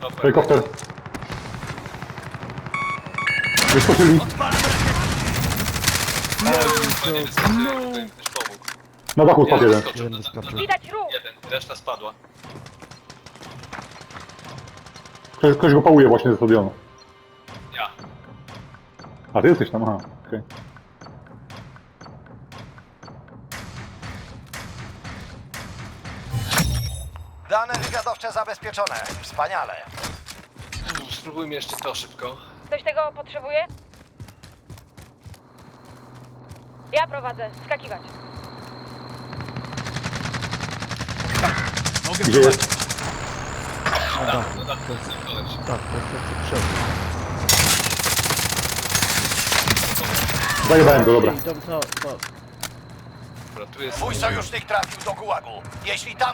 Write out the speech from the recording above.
Dobra. Helikopter. Wyskoczyli. No nie wyskoczyłem, to im też pomógł. Na dachu spadł Jeden na- na- Widać ruch! Jeden, reszta spadła. Ktoś, ktoś go pałuje właśnie ze stadionu. Ja. A ty jesteś tam, aha. okej. Dane wywiadowcze zabezpieczone. Wspaniale. Spróbujmy jeszcze to szybko. Ktoś tego potrzebuje? Ja prowadzę. Skakiwać. Gdzie jest? No tak, no tak, to jest koleś. Tak, to jest to. Zajebałem go, dobra. To, to, to. Dobra, tu jest... Twój sojusznik trafił do gułagu. Jeśli tam